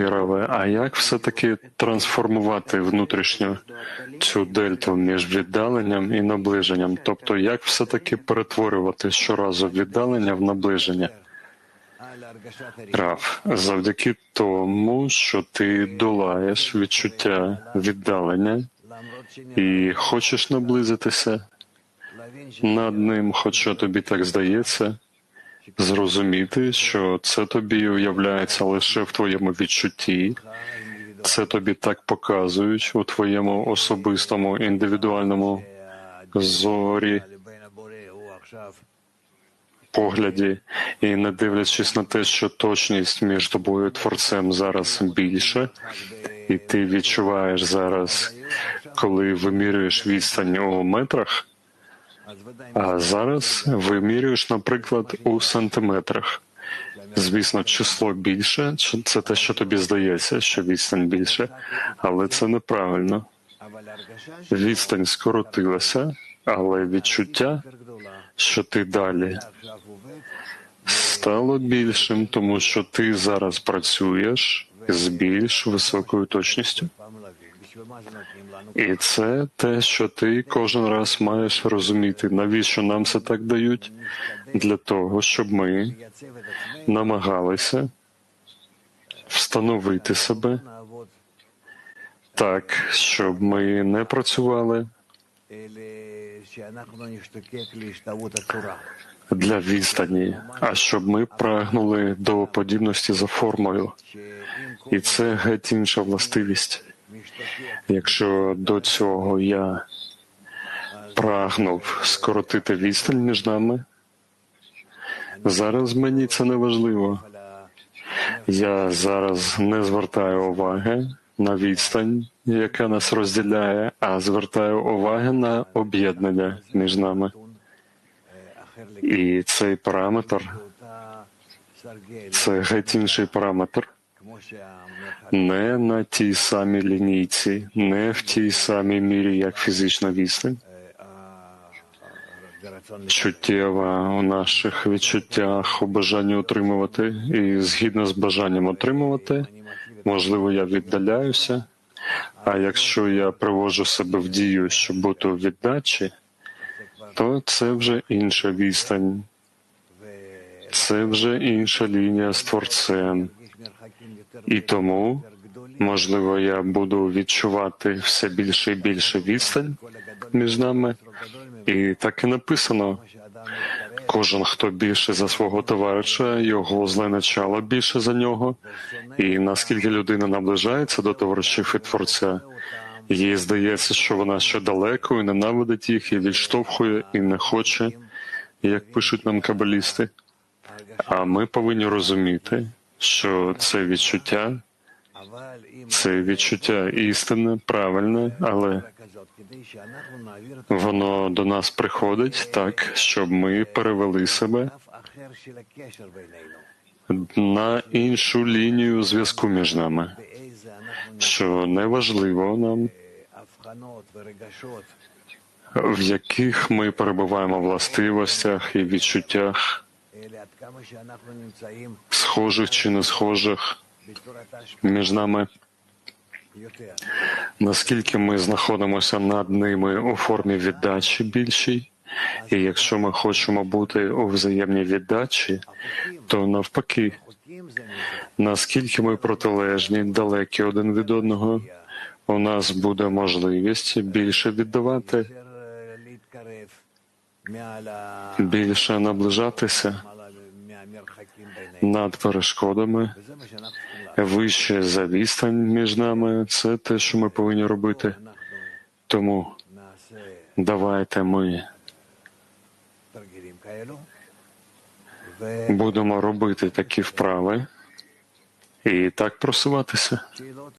дорогі а як все-таки трансформувати внутрішню цю дельту між віддаленням і наближенням? Тобто, як все-таки перетворювати щоразу віддалення в наближення? Рав, завдяки тому, що ти долаєш відчуття віддалення і хочеш наблизитися над ним, хоча тобі так здається, зрозуміти, що це тобі уявляється лише в твоєму відчутті, це тобі так показують у твоєму особистому індивідуальному зорі, погляді, і не дивлячись на те, що точність між тобою і творцем зараз більше, і ти відчуваєш зараз, коли вимірюєш відстань у метрах. А зараз вимірюєш, наприклад, у сантиметрах. Звісно, число більше, це те, що тобі здається, що відстань більше, але це неправильно. Відстань скоротилася, але відчуття, що ти далі, стало більшим, тому що ти зараз працюєш з більш високою точністю. І це те, що ти кожен раз маєш розуміти, навіщо нам це так дають, для того, щоб ми намагалися встановити себе так, щоб ми не працювали для відстані, а щоб ми прагнули до подібності за формою, і це геть інша властивість. Якщо до цього я прагнув скоротити відстань між нами, зараз мені це не важливо. Я зараз не звертаю уваги на відстань, яка нас розділяє, а звертаю уваги на об'єднання між нами. І цей параметр це геть інший параметр. Не на тій самій лінійці, не в тій самій мірі, як фізична відстань. Чуттєва у наших відчуттях, у бажанні отримувати, і згідно з бажанням отримувати, можливо, я віддаляюся. А якщо я привожу себе в дію, щоб бути у віддачі, то це вже інша відстань, це вже інша лінія з творцем. І тому, можливо, я буду відчувати все більше і більше відстань між нами. І так і написано: кожен, хто більше за свого товариша, його зле начало більше за нього. І наскільки людина наближається до товаришів і творця, їй здається, що вона ще далеко і ненавидить їх, і відштовхує, і не хоче, як пишуть нам кабалісти. А ми повинні розуміти, що це відчуття, це відчуття істинне, правильне, але воно до нас приходить так, щоб ми перевели себе на іншу лінію зв'язку між нами, що неважливо нам, в яких ми перебуваємо властивостях і відчуттях, схожих чи не схожих між нами. Наскільки ми знаходимося над ними у формі віддачі більшій, і якщо ми хочемо бути у взаємній віддачі, то навпаки, наскільки ми протилежні, далекі один від одного, у нас буде можливість більше віддавати, більше наближатися над перешкодами, вище за відстань між нами. Це те, що ми повинні робити. Тому давайте ми будемо робити такі вправи і так просуватися.